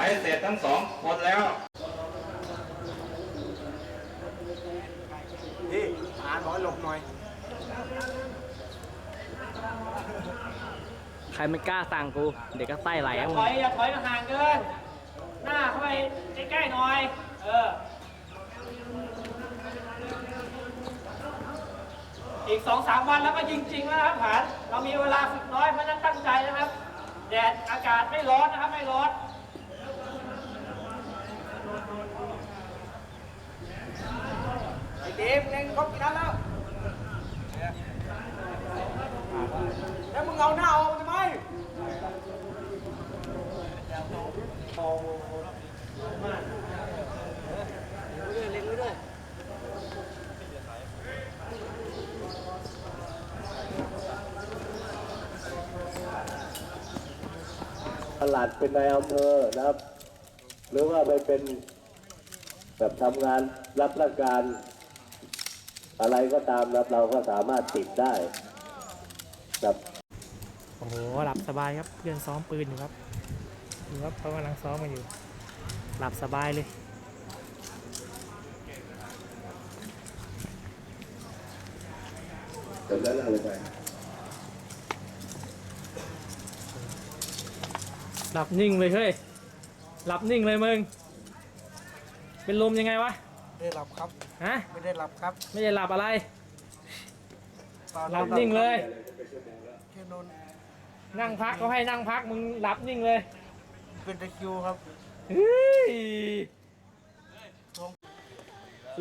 ไลฟ์เสร็จทั้งสองคนแล้วนี่อ่านบอกให้หลบหน่อย ใครไม่กล้าสั่งกู เด็กก็ไส้ไหลอย่าอะมึถงอยอย่าถอยห่างเกิน หน้าเข้าไปใกล้ๆหน่อย เออ อีกสองสามวันแล้วก็ยิงจริงแล้วนะครับผาน เรามีเวลาฝึกน้อยเพราะฉะนั้นตั้งใจนะครับ แดดอากาศไม่ร้อนนะครับไม่ร้อน ไอ้ เดฟเล่นครบกี่นัดแล้วแล้วมึงเอาหน้าออกทำไมตลาดเป็นนายอำเภอนะครับ หรือว่าไปเป็นแบบทำงานรับราชการ อะไรก็ตามนะครับเราก็สามารถติดได้ครับโอ้โหหลับสบายครับเพื่อนซ้อมปืนอยู่ครับดูครับเขากำลังซ้อมกันอยู่ หลับสบายเลยหลับนิ่งเลยเฮ้ยหลับนิ่งเลยมึง เป็นลมยังไงวะไม่ได้หลับครับ ฮะไม่ได้หลับครับไม่ได้หลับอะไรตอนหลับนิ่งเลย แค่นอนนั่งพักเขาให้นั่งพักมึงหลับนิ่งเลย เป็นตะคริวครับเฮ้ย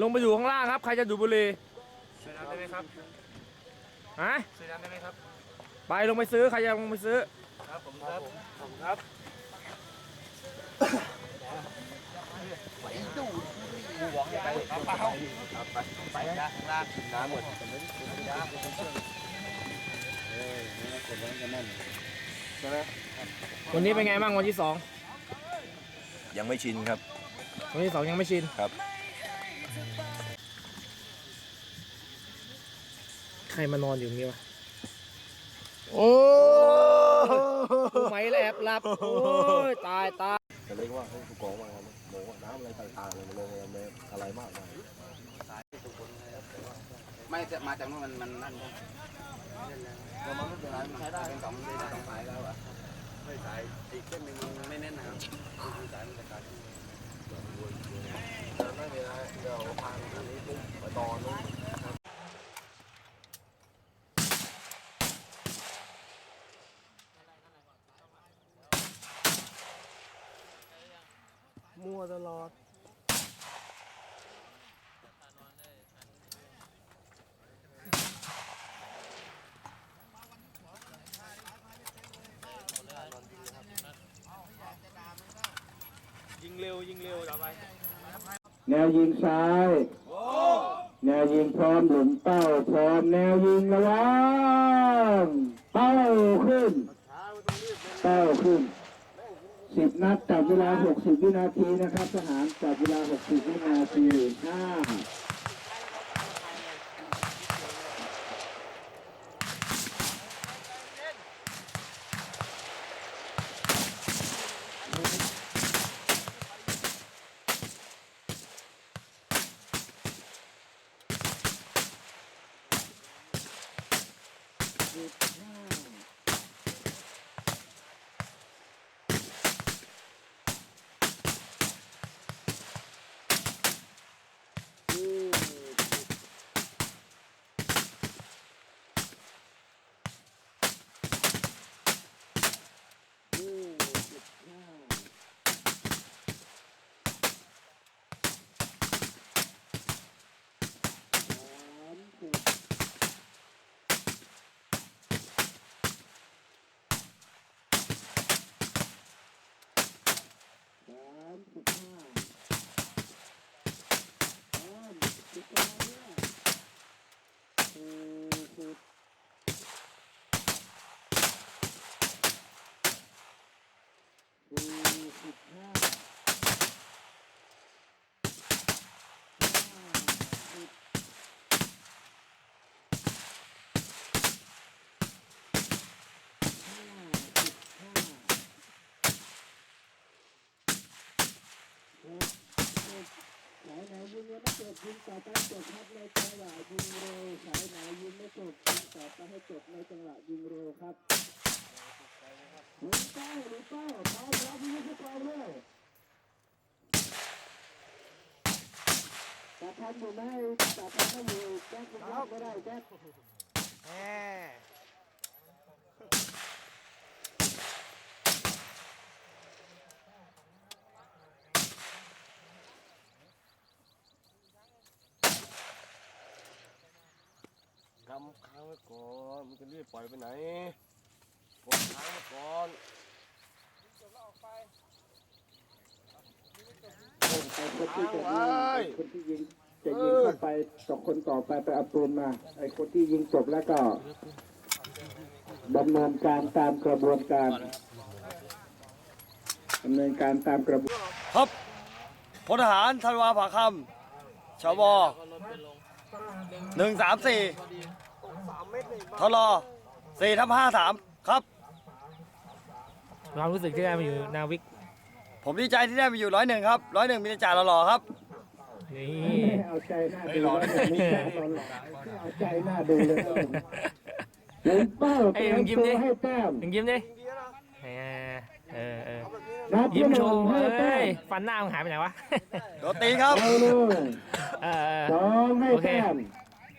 ลงไปอยู่ข้างล่างครับ ใครจะดูดบุหรี่ซื้อน้ำได้ไหมครับฮะซื้อน้ำได้ไหมครับ ไปลงไปซื้อใครจะลงไปซื้อ ครับผมครับผมครับ วันนี้เป็นไงบ้างวันที่สองยังไม่ชินครับ วันที่สองยังไม่ชินครับใครมานอนอยู่นี่วะโอ้ไหมแลบหลับ โอ้ยตายตายจะ เรียกว่าผู้กองว่าบอกว่าน้ำอะไรต่างๆมันลงอะไรมากมายไม่จะมาจากนู้นมันมันนั่นครับก็มันเป็นไรมันใช้ได้เป็นสองสองสายแล้วอะไม่สายอีกเส้นหนึ่งมันไม่แน่นนะครับคือสายมันจะขาดไม่เป็นไรเดี๋ยวพานอันนี้ปุ๊บไปต่อนู้น ตลอด ยิงเร็วยิงเร็วต่อไป แนวยิงซ้าย แนวยิงพร้อมหลุมเป้าพร้อมแนวยิงระวังเป้าขึ้น นัดจับเวลา 60 วินาทีนะครับทหารจับเวลา 60 วินาที5 ม่จบยิงต่อไปจบครับในจังหวะยิงเร็วสายไหนยิงไม่จบยิงต่อไปให้จบในจังหวะยิงเร็วครับหลุดเป้าหลุดเป้าพร้อมแล้วยิงให้พร้อมเลยจับพันอยู่ไหมจับพันไม่อยู่แจ็คไม่ได้แจ็คแหมำค้างไว้ก่อนมันจะรีบปล่อยไปไหนกดค้างไว้ก่อนคนที่จะยิงคนที่ยิงจะยิงเข้าไปต่อคนต่อไปไปเอาปืนมาไอ้คนที่ยิงจบแล้วก็ดำเนินการตามกระบวนการดำเนินการตามกระบวนครับพลทหารธันวาผาคำชวหนึ่งสามสี่ ทลสี่ทับห้าสามครับ ความรู้สึกที่ได้มาอยู่นาวิกผมดีใจที่ได้มาอยู่ร้อยหนึ่งครับร้อยหนึ่งมีแต่จ่าหล่อๆครับ นี่ เอาใจหน้าดูแล้วแบบนี้ตอนหลังเอาใจหน้าดูเลยนะหลุมเป้าเตรียมตัวให้แต้มถึงยิ้มดิเออเออเออนับยิ้มที่หโชนึ่งว์ให้เอ้แต้ยมฟันหน้ามึงหายไปไหนวะ โดนตีครับเอาเลยเออเออ สองให้โอเค แต้ม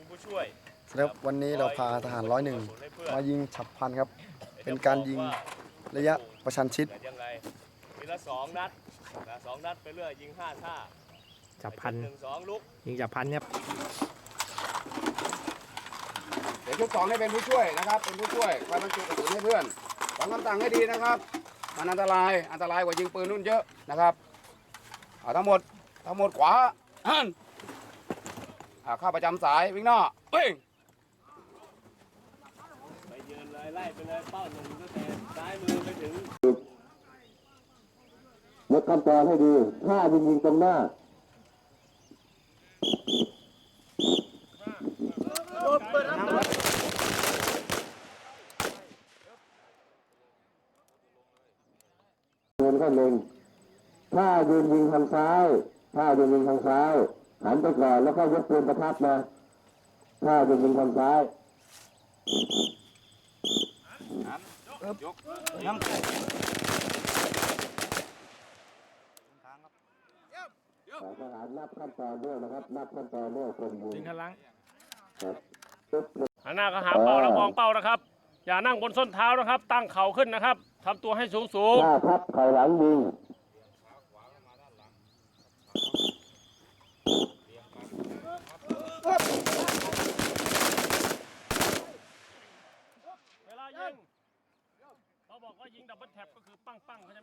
งผู้ช่วยครับวันนี้เราพาทหารร้อยหนึ่งมายิงฉับพลันครับ เป็นการยิงระยะประชันชิดแต่ยังไงทีละสองนัดนะสองนัดไปเรื่อยยิงห้าท่าจับพันหนึ่งสองลุกยิงจับพันครับเดี๋ยวชุดสองให้เป็นผู้ช่วยนะครับ เป็นผู้ช่วยคอยบรรจุกระสุนให้เพื่อนฟังคำสั่งให้ดีนะครับ มันอันตรายอันตรายกว่ายิงปืนนุ่นเยอะนะครับเอาทั้งหมดทั้งหมดขวาหัน อ่าเข้าประจำสายวิ่งหน้าวิ่งไปยืนเลยไล่ไปเลยเป้าหนึ่งตั้งแต่ซ้ายมือไปถึงยกขั้นตอนให้ดี ถ้ายิงยิงตรงหน้า เดินเข้าเล็งถ้ายืนยิงทางซ้าย ถ้ายืนยิงทางซ้าย หันไปก่อนแล้วก็ยกปืนประทับมาถ้ายืนยิงทางซ้ายสายทหารนับขั้นตอนด้วยนะครับ นับขั้นตอนด้วยกรมบุญถึงข้างหลังครับหันหน้าก็หาเป้าแล้วมองเป้านะครับ อย่านั่งบนส้นเท้านะครับ ตั้งเข่าขึ้นนะครับทำตัวให้สูงสูงหน้าพับเข่าหลังยิง เวลายิงเขาบอกว่ายิงดับเบิลแท็บก็คือปั้งปั้งเข้าใ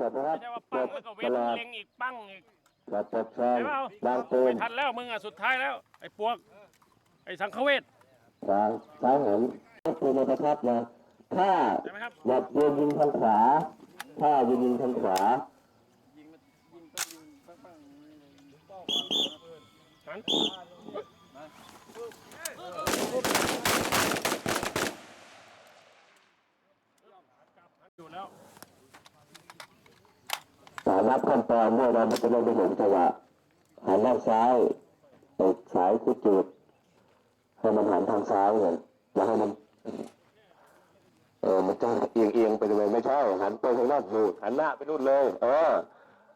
จไหมครับยังไม่จบนะครับไม่ใช่ว่าจปั้งบแล้วก็เว้ตนลอดเล็งอีกปั้งอีกจบจบแซงเห็นเปล่าวางปืนไม่ทันแล้วมึงอะสุดท้ายแล้ว ไอ้ปวก ไอ้สังฆเวชทางซ้ายหันยกปืนมาประทับนะถ้าใช่ไหมครับหยัดยืนยิงทางขวา ถ้ายืนยิงทางขวา หันอยู่แล้ว สาร นับขั้นตอนเมื่อเราไม่จะได้ไปหลงจังหวะหันด้านซ้ายไปสายที่จุดให้มันหันทางซ้ายเลยแล้วให้มันเออมันจะเอียงเอียงๆไปเลยไม่ใช่หันไปทางด้านนู่นหันหน้าไปนู่นเลย เออ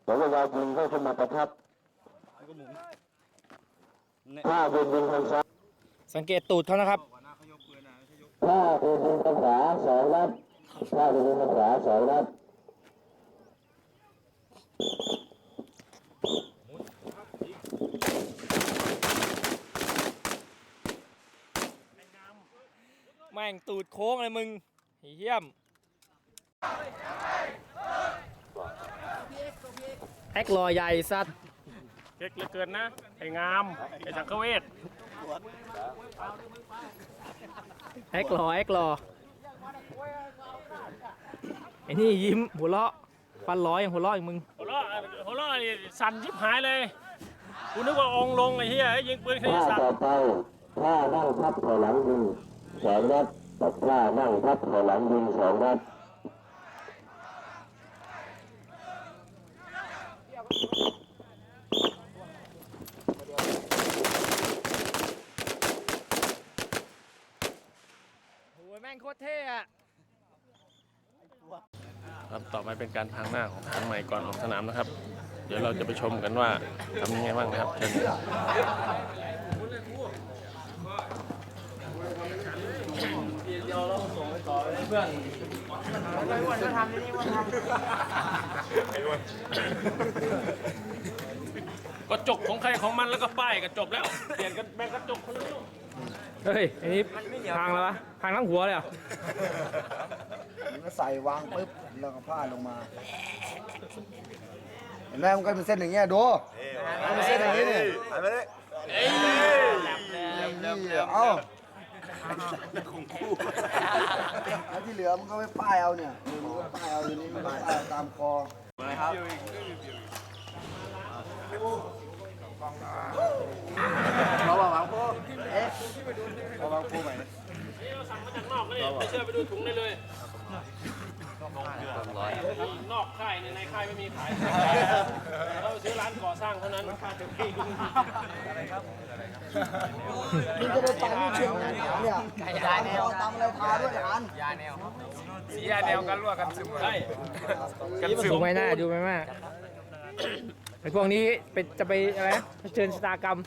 แล้วเวลายิงก็ขึ้นมาประทับถ้าเป็นยิงทางซ้ายสังเกตตูดเขานะครับถ้าเป็นยิงทางขวาสองนัดถ้าเป็นยิงทางขวาสองนัด แม่งตูดโค้งเลยมึงเฮี้ยมแอคลอยใหญ่สัตว์เก๊กเหลือเกินนะไอ้งามไอ้สังฆเวชแอกรอแอกรอไอ้นี่ยิ้มหัวเราะฟันร้อยยังหัวเราะอีกมึงหัว เราะหัวเราะนี่สั่นชิบหายเลยกูนึกว่าองค์ลงไอ้เหี้ยยิงปืนขึ้นี้สั่นต่อไปข้านั่งทับถอยหลังยิงสองนัดกับท่านั่งทับถอยหลังยิงสองนัด โอ้ยแม่งโคตรเท่อะ ครับต่อไป เป็นการพังหน้าของทางใหม่ก่อนออกสนามนะครับ เดี๋ยวเราจะไปชมกันว่าทำยังไงบ้างนะครับเชิญกระจกของใครของมันแล้วก็ป้ายก็จบแล้ว เปลี่ยนกันแบ่งกระจกคนละลูก เฮ้ย อันนี้พังแล้ววะพังทั้งหัวเลยเหรอมันก็ใส่วางปุ๊บแล้วก็พาดลงมาเห็นไหมมันก็เป็นเส้นอย่างเงี้ยดูมันเป็นเส้นอย่างนี้นี่นี่เอ้าแล้วที่เหลือมันก็ไม่ป้ายเอาเนี่ยมันก็ป้ายเอาอยู่นี่มันก็ป้ายเอาตามคอนี่ เราสั่งมาจากนอกนะเนี่ยไม่เชื่อไปดูถุงได้เลยนอกค่ายเนี่ยในค่ายไม่มีขายเราไปซื้อร้านก่อสร้างเท่านั้นนี่จะได้ตังค์นี่เชียงเนี่ยยาแนวตามอะไรทาด้วยหลานใช่ดูไหมหน้าดูไหมแม่ ไอ้พวกนี้เป็นจะไปอะไรนะเผชิญชะตากรรม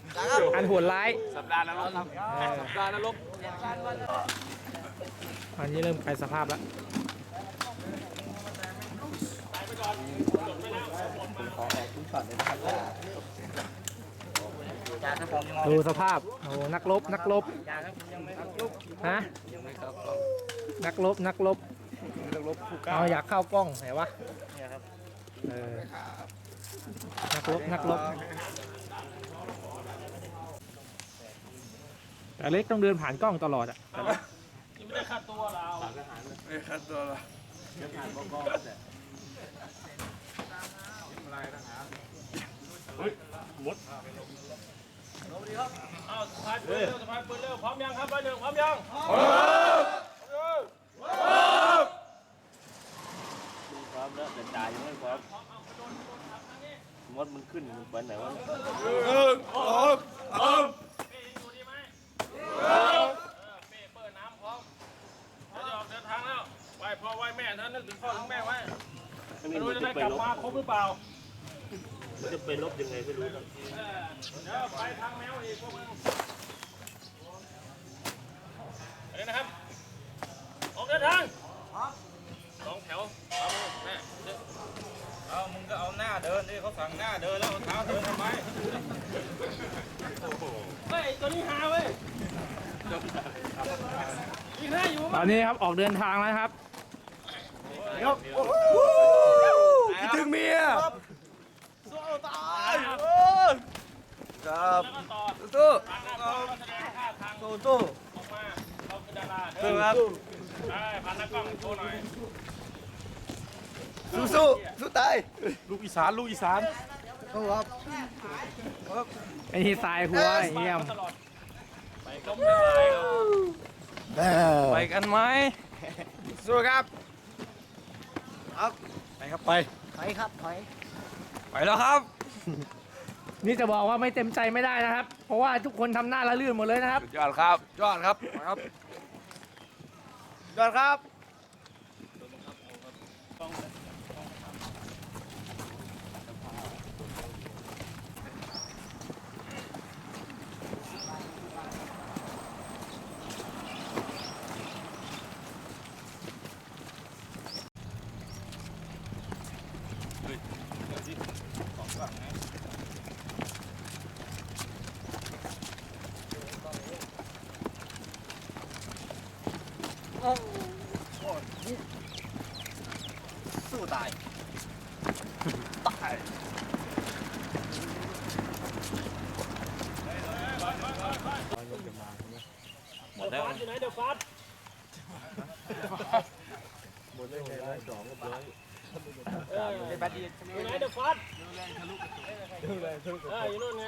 อันโหดร้าย สัปดาห์นรกครับสัปดาห์นรกอันนี้เริ่มกลายสภาพแล้วดูสภาพ โอ้โหนักรบนักรบฮะ นักรบนักรบเอาอยากเข้ากล้องไหนวะ เออ นักรบนักรบแต่เล็กต้องเดินผ่านกล้องตลอดอะไม่ได้ค่าตัวเราเอาสะพายปืนเร็วสะพายปืนเร็วพร้อมยังครับไปหนึ่งพร้อมยังพร้อมครับแล้วแต่จ่ายยังไม่พร้อม มดมันขึ้นมันไปไหนวะเป้ยังอยู่ดีไหมเปิดน้ำพร้อมจะออกเดินทางแล้วไหวพ่อไหวแม่ท่านนึกถึงพ่อถึงแม่ไว้ไม่รู้จะได้กลับมาครบหรือเปล่ามันจะไปลบยังไงไม่รู้นะเออเดี๋ยวไปทางแมวอีกพวกมึงไปเลยนะครับ ออกเดินทาง สั่งหน้าเดินแล้วเอาเท้าเดินทำไมเฮ้ยตัวนี้หาเว้ยอีกห้าอยู่ตอนนี้ครับออกเดินทางแล้วนะครับคิดถึงเมียครับครับแล้วก็ต่อสู้ทางหน้าต่อแสดงท่าทางสู้สู้ออกมาเราคือดาราสู้ครับได้พันนักกล้องโชว์หน่อย สู้สู้สู้ตายลูกอีสานลูกอีสานสู้ครับไอ้นี่ทรายหัวไอ้เยี่ยมตลอดไปล้มไม่ตายครับไปกันไหมสู้ครับเอาไปครับไปถอยครับถอยไปแล้วครับ นี่จะบอกว่าไม่เต็มใจไม่ได้นะครับ เพราะว่าทุกคนทำหน้าละลื่นหมดเลยนะครับยอดครับยอดครับครับยอดครับ เอออยู่นู่นไง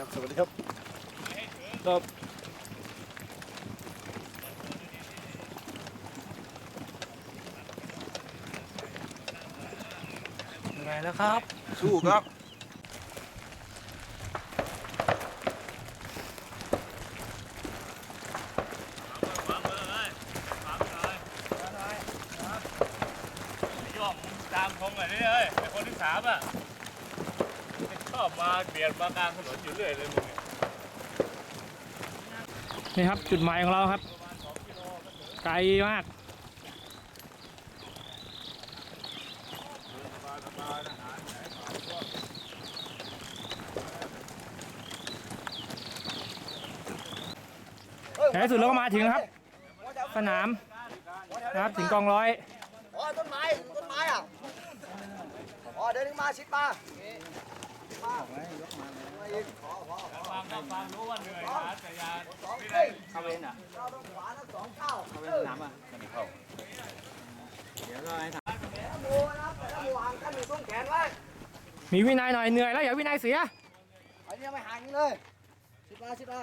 ครับ สวัสดีครับ ยังไงแล้วครับ สู้ครับ ยอมตามคงหน่อยดิเอ้ยไอ้คนที่สามอะชอบมาเบียดมากลางถนนอยู่เรื่อยเลยมึงเนี่ยนี่ครับจุดหมายของเราครับ ไกลมาก ในที่สุดเราก็มาถึงนะครับ สนามนะครับถึงกองร้อยอ๋อต้นไม้ต้นไม้อะอ๋อเดินมาชิดมาฟังก็ฟังรู้ว่าเหนื่อยนะแต่อยาไม่ได้เข้าเวนอะเราต้องขวาทั้งสองเท้าเข้าเวนสนามอะไม่เข้าเดี๋ยวก็ให้ทโมนะครับแต่ละโมห่างกันหนึ่งต้นแขนไว้มีวินัยหน่อยเหนื่อยแล้วอย่าวินัยเสียไอ้เนี่ยไม่ห่างกันเลยชิดมาชิดมา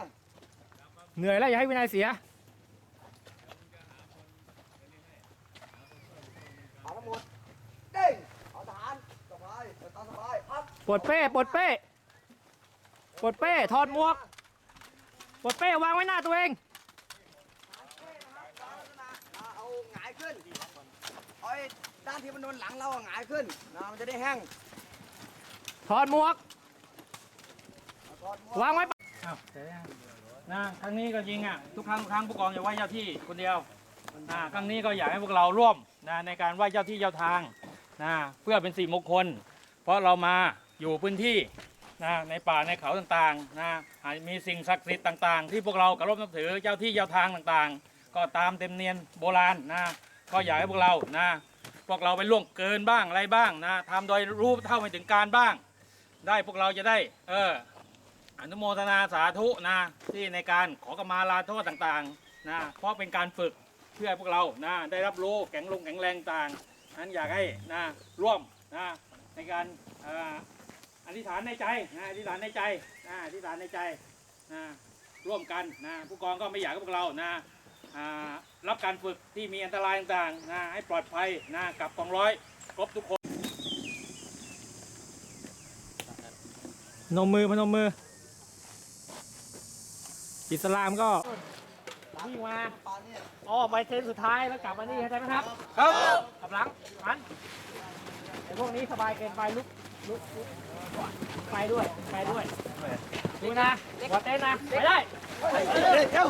เหนื่อยแล้วอย่าให้วินัยเสียเอาทั้งหมดเด้งเอาทหารสบายเปิดตามสบายพับปลดเป้ปลดเป้ปลดเป้ถอดหมวกปลดเป้วางไว้หน้าตัวเองเอาหงายขึ้นเอาไอ้ด้านที่มันโดนหลังเราอะหงายขึ้นนะมันจะได้แห้งถอดหมวกถอดหมวก วางไว้ นะครั้งนี้ก็จริงอะทุกครั้งทุกครั้งผู้กองจะไหว้เจ้าที่คนเดียวนะครั้งนี้ก็อยากให้พวกเราร่วมนะในการไหว้เจ้าที่เจ้าทางนะเพื่อเป็นสี่มงคล เพราะเรามาอยู่พื้นที่นะในป่าในเขาต่างๆนะอาจมีสิ่งศักดิ์สิทธิ์ต่าง ๆ ที่พวกเราเคารพนับถือเจ้าที่เจ้าทางต่างๆ ก็ตามเต็มเนียนโบราณนะก็อยากให้พวกเรานะพวกเราไปล่วงเกินบ้างอะไรบ้างนะทำโดยรู้เท่าไม่ถึงการบ้าง ได้พวกเราจะได้ เออ อนุโมทนาสาธุนะที่ในการขอกมาลาโทษต่างๆนะเพราะเป็นการฝึกเพื่อพวกเรานะได้รับรู้แข็งลงแข็งแรงต่างนั้นอยากให้นะร่วมนะในการอธิษฐานในใจนะอธิษฐานในใจนะอธิษฐานในใจนะร่วมกันนะผู้กองก็ไม่อยากให้พวกเรานะรับการฝึกที่มีอันตรายต่างๆนะให้ปลอดภัยนะกับกองร้อยครบทุกคนนมมือพนมมือ อิสลามก็วิ่งมาอ๋อไปเทนสุดท้ายแล้วกลับมานี่เข้าใจไหมครับ ครับกลับหลังหันไอ้พวกนี้สบายเกินไปลุกลุกลุกไปด้วยไปด้วยดูนะหัวเต้นนะไปได้เร้อ